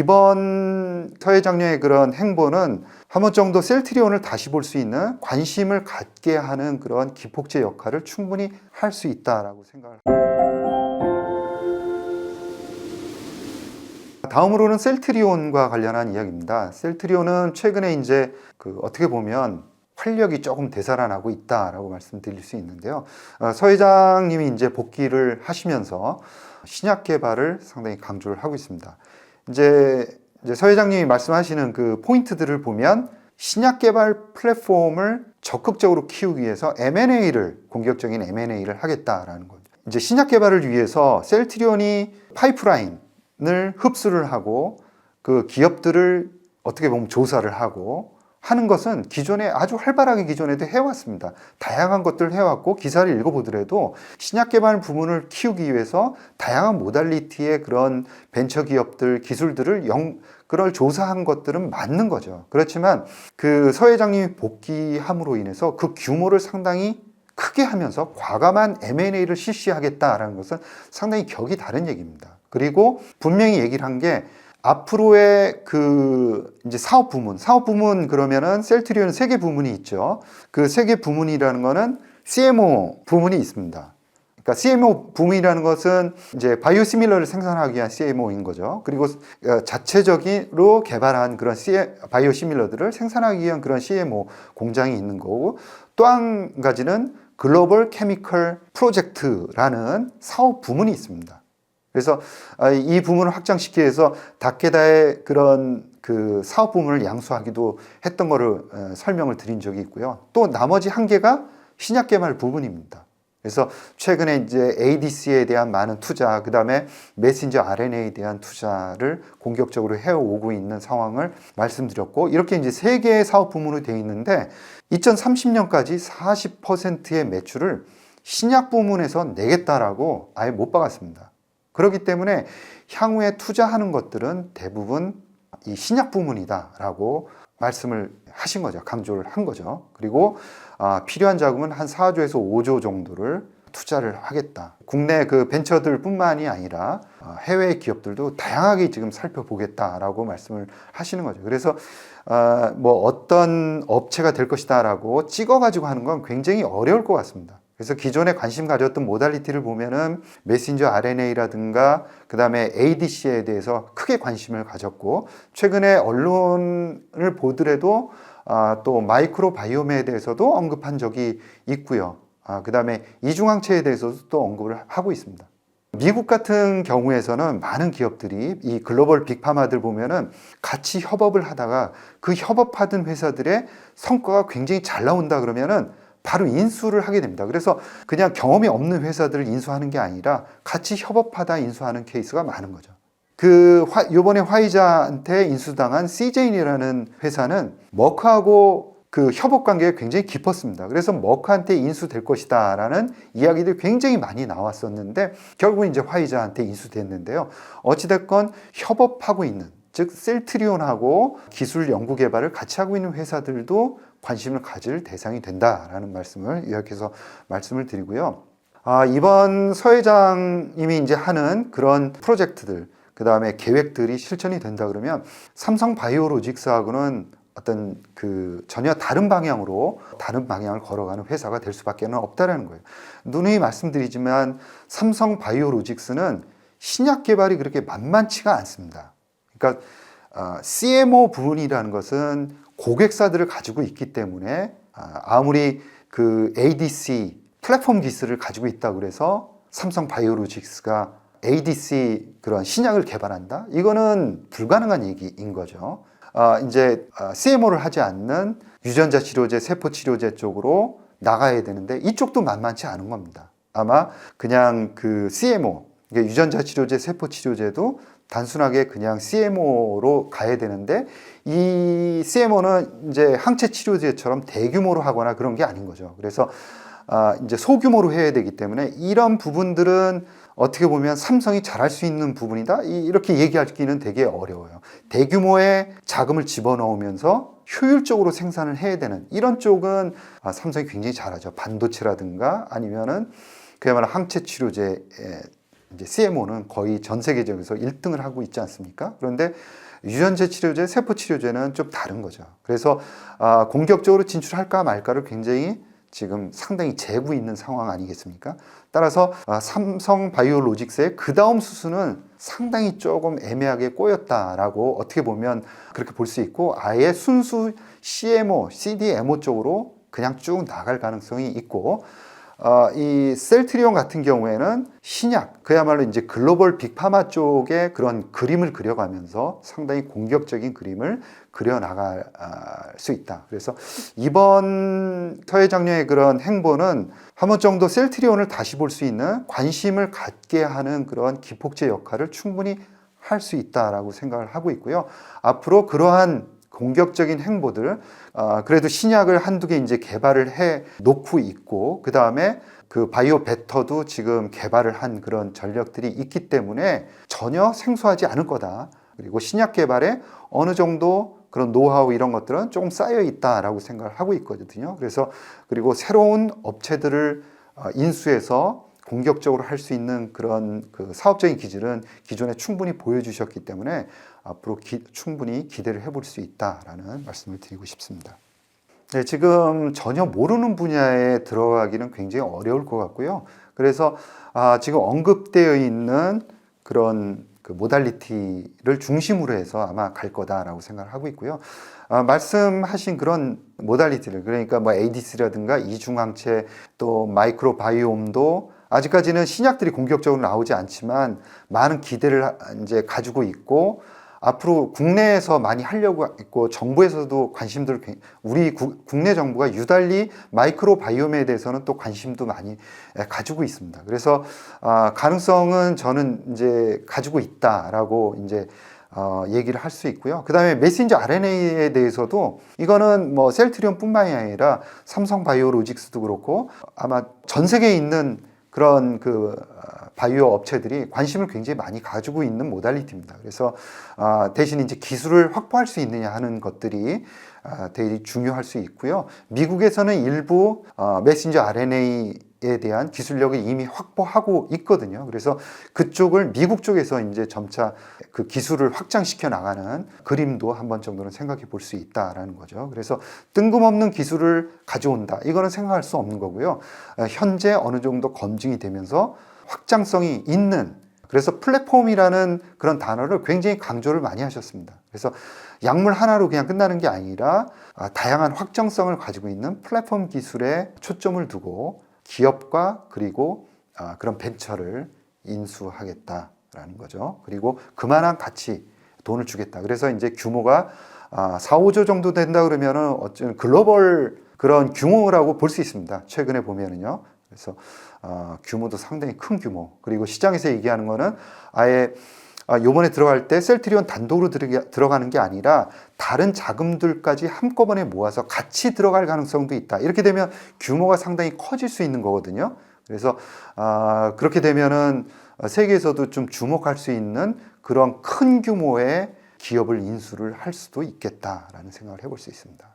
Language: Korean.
이번 서 회장님의 그런 행보는 한 번 정도 셀트리온을 다시 볼 수 있는 관심을 갖게 하는 그런 기폭제 역할을 충분히 할 수 있다라고 생각을 다음으로는 셀트리온과 관련한 이야기입니다. 셀트리온은 최근에 이제 그 어떻게 보면 활력이 조금 되살아나고 있다라고 말씀드릴 수 있는데요. 어, 서 회장님이 이제 복귀를 하시면서 신약 개발을 상당히 강조를 하고 있습니다. 이제, 이제 서 회장님이 말씀하시는 그 포인트들을 보면 신약 개발 플랫폼을 적극적으로 키우기 위해서 M&A를 공격적인 M&A를 하겠다라는 거죠. 이제 신약 개발을 위해서 셀트리온이 파이프라인을 흡수를 하고 그 기업들을 어떻게 보면 조사를 하고 하는 것은 기존에 아주 활발하게 기존에도 해왔습니다. 다양한 것들을 해왔고 기사를 읽어보더라도 신약 개발 부문을 키우기 위해서 다양한 모달리티의 그런 벤처 기업들 기술들을 영 그걸 조사한 것들은 맞는 거죠. 그렇지만 그 서 회장님이 복귀함으로 인해서 그 규모를 상당히 크게 하면서 과감한 M&A를 실시하겠다라는 것은 상당히 격이 다른 얘기입니다. 그리고 분명히 얘기를 한게 앞으로의 그 이제 사업 부문, 사업 부문 그러면은 셀트리온은 세개 부문이 있죠. 그 세 개 부문이라는 거는 CMO 부문이 있습니다. 그러니까 CMO 부문이라는 것은 이제 바이오시밀러를 생산하기 위한 CMO인 거죠. 그리고 어, 자체적으로 개발한 그런 바이오시밀러들을 생산하기 위한 그런 CMO 공장이 있는 거고 또 한 가지는 글로벌 케미컬 프로젝트라는 사업 부문이 있습니다. 그래서 아, 이 부문을 확장시키기 위해서 다케다의 그런 그 사업 부문을 양수하기도 했던 거를 어, 설명을 드린 적이 있고요. 또 나머지 한 개가 신약 개발 부분입니다. 그래서 최근에 이제 ADC에 대한 많은 투자, 그 다음에 메신저 RNA에 대한 투자를 공격적으로 해오고 있는 상황을 말씀드렸고, 이렇게 이제 세 개의 사업 부문으로 되어 있는데, 2030년까지 40%의 매출을 신약 부문에서 내겠다라고 아예 못 박았습니다. 그렇기 때문에 향후에 투자하는 것들은 대부분 이 신약 부문이다라고 말씀을 하신 거죠. 강조를 한 거죠. 그리고 아, 필요한 자금은 한 4조에서 5조 정도를 투자를 하겠다. 국내 그 벤처들 뿐만이 아니라 어, 해외 기업들도 다양하게 지금 살펴보겠다라고 말씀을 하시는 거죠. 그래서 어, 뭐 어떤 업체가 될 것이다라고 찍어가지고 하는 건 굉장히 어려울 것 같습니다. 그래서 기존에 관심 가졌던 모달리티를 보면은 메신저 RNA라든가 그 다음에 ADC에 대해서 크게 관심을 가졌고 최근에 언론을 보더라도 아, 또 마이크로 바이옴에 대해서도 언급한 적이 있고요. 아, 그 다음에 이중항체에 대해서도 또 언급을 하고 있습니다. 미국 같은 경우에서는 많은 기업들이 이 글로벌 빅파마들 보면은 같이 협업을 하다가 그 협업하던 회사들의 성과가 굉장히 잘 나온다 그러면은 바로 인수를 하게 됩니다. 그래서 그냥 경험이 없는 회사들을 인수하는 게 아니라 같이 협업하다 인수하는 케이스가 많은 거죠. 그 화, 요번에 화이자한테 인수당한 CJ이라는 회사는 머크하고 그 협업 관계가 굉장히 깊었습니다. 그래서 머크한테 인수될 것이다라는 이야기들이 굉장히 많이 나왔었는데 결국 이제 화이자한테 인수됐는데요. 어찌됐건 협업하고 있는 즉 셀트리온하고 기술 연구 개발을 같이 하고 있는 회사들도 관심을 가질 대상이 된다라는 말씀을 요약해서 말씀을 드리고요. 아, 이번 서 회장님이 이제 하는 그런 프로젝트들, 그 다음에 계획들이 실천이 된다 그러면 삼성 바이오로직스하고는 어떤 그 전혀 다른 방향으로 다른 방향을 걸어가는 회사가 될 수밖에 없다라는 거예요. 누누이 말씀드리지만 삼성 바이오로직스는 신약 개발이 그렇게 만만치가 않습니다. 그러니까 어, CMO 부분이라는 것은 고객사들을 가지고 있기 때문에 아, 아무리 그 ADC 플랫폼 기술을 가지고 있다 그래서 삼성 바이오로직스가 ADC 그런 신약을 개발한다? 이거는 불가능한 얘기인 거죠. 아, 이제 아, CMO를 하지 않는 유전자 치료제, 세포 치료제 쪽으로 나가야 되는데 이쪽도 만만치 않은 겁니다. 아마 그냥 그 CMO, 유전자 치료제, 세포 치료제도 단순하게 그냥 CMO로 가야 되는데 이 CMO는 이제 항체 치료제처럼 대규모로 하거나 그런 게 아닌 거죠. 그래서 아, 이제 소규모로 해야 되기 때문에 이런 부분들은 어떻게 보면 삼성이 잘할 수 있는 부분이다 이렇게 얘기하기는 되게 어려워요. 대규모의 자금을 집어넣으면서 효율적으로 생산을 해야 되는 이런 쪽은 아, 삼성이 굉장히 잘하죠. 반도체라든가 아니면은 그야말로 항체 치료제 이제 CMO는 거의 전 세계적으로 1등을 하고 있지 않습니까? 그런데 유전자 치료제, 세포 치료제는 좀 다른 거죠. 그래서 아, 공격적으로 진출할까 말까를 굉장히 지금 상당히 재고 있는 상황 아니겠습니까? 따라서 아, 삼성 바이오로직스의 그 다음 수순은 상당히 조금 애매하게 꼬였다라고 어떻게 보면 그렇게 볼 수 있고 아예 순수 CMO, CDMO 쪽으로 그냥 쭉 나갈 가능성이 있고 어, 이 셀트리온 같은 경우에는 신약, 그야말로 이제 글로벌 빅파마 쪽의 그런 그림을 그려가면서 상당히 공격적인 그림을 그려나갈 아, 수 있다. 그래서 이번 서 회장님의 그런 행보는 한 번 정도 셀트리온을 다시 볼 수 있는 관심을 갖게 하는 그런 기폭제 역할을 충분히 할 수 있다라고 생각을 하고 있고요. 앞으로 그러한 공격적인 행보들, 아, 그래도 신약을 한두 개 이제 개발을 해 놓고 있고, 그 다음에 그 바이오 베터도 지금 개발을 한 그런 전력들이 있기 때문에 전혀 생소하지 않을 거다. 그리고 신약 개발에 어느 정도 그런 노하우 이런 것들은 조금 쌓여 있다라고 생각을 하고 있거든요. 그래서 그리고 새로운 업체들을 어, 인수해서 공격적으로 할 수 있는 그런 그 사업적인 기질은 기존에 충분히 보여주셨기 때문에 앞으로 기- 충분히 기대를 해볼 수 있다라는 말씀을 드리고 싶습니다. 네, 지금 전혀 모르는 분야에 들어가기는 굉장히 어려울 것 같고요. 그래서 아, 지금 언급되어 있는 그런 그 모달리티를 중심으로 해서 아마 갈 거다라고 생각을 하고 있고요. 아, 말씀하신 그런 모달리티를 그러니까 뭐 ADC라든가 이중항체 또 마이크로 바이옴도 아직까지는 신약들이 공격적으로 나오지 않지만 많은 기대를 하- 이제 가지고 있고 앞으로 국내에서 많이 하려고 있고 정부에서도 관심들 굉- 우리 구- 국내 정부가 유달리 마이크로 바이옴에 대해서는 또 관심도 많이 예, 가지고 있습니다. 그래서 아, 가능성은 저는 이제 가지고 있다라고 이제 어, 얘기를 할 수 있고요. 그 다음에 메신저 RNA에 대해서도 이거는 뭐 셀트리온 뿐만이 아니라 삼성 바이오로직스도 그렇고 아마 전 세계에 있는 그런 그 어, 바이오 업체들이 관심을 굉장히 많이 가지고 있는 모달리티입니다. 그래서 아, 대신 이제 기술을 확보할 수 있느냐 하는 것들이 아, 되게 중요할 수 있고요. 미국에서는 일부 어, 메신저 RNA 에 대한 기술력을 이미 확보하고 있거든요. 그래서 그쪽을 미국 쪽에서 이제 점차 그 기술을 확장시켜 나가는 그림도 한 번 정도는 생각해 볼 수 있다라는 거죠. 그래서 뜬금없는 기술을 가져온다. 이거는 생각할 수 없는 거고요. 어, 현재 어느 정도 검증이 되면서 확장성이 있는 그래서 플랫폼이라는 그런 단어를 굉장히 강조를 많이 하셨습니다. 그래서 약물 하나로 그냥 끝나는 게 아니라 아, 다양한 확정성을 가지고 있는 플랫폼 기술에 초점을 두고 기업과 그리고 아, 그런 벤처를 인수하겠다라는 거죠. 그리고 그만한 가치 돈을 주겠다. 그래서 이제 규모가 아, 4, 5조 정도 된다 그러면은 어쩌면 글로벌 그런 규모라고 볼 수 있습니다. 최근에 보면은요. 그래서 어, 규모도 상당히 큰 규모. 그리고 시장에서 얘기하는 거는 아예 아, 요번에 들어갈 때 셀트리온 단독으로 들어가- 들어가는 게 아니라 다른 자금들까지 한꺼번에 모아서 같이 들어갈 가능성도 있다. 이렇게 되면 규모가 상당히 커질 수 있는 거거든요. 그래서 아, 그렇게 되면은 세계에서도 좀 주목할 수 있는 그런 큰 규모의 기업을 인수를 할 수도 있겠다라는 생각을 해볼 수 있습니다.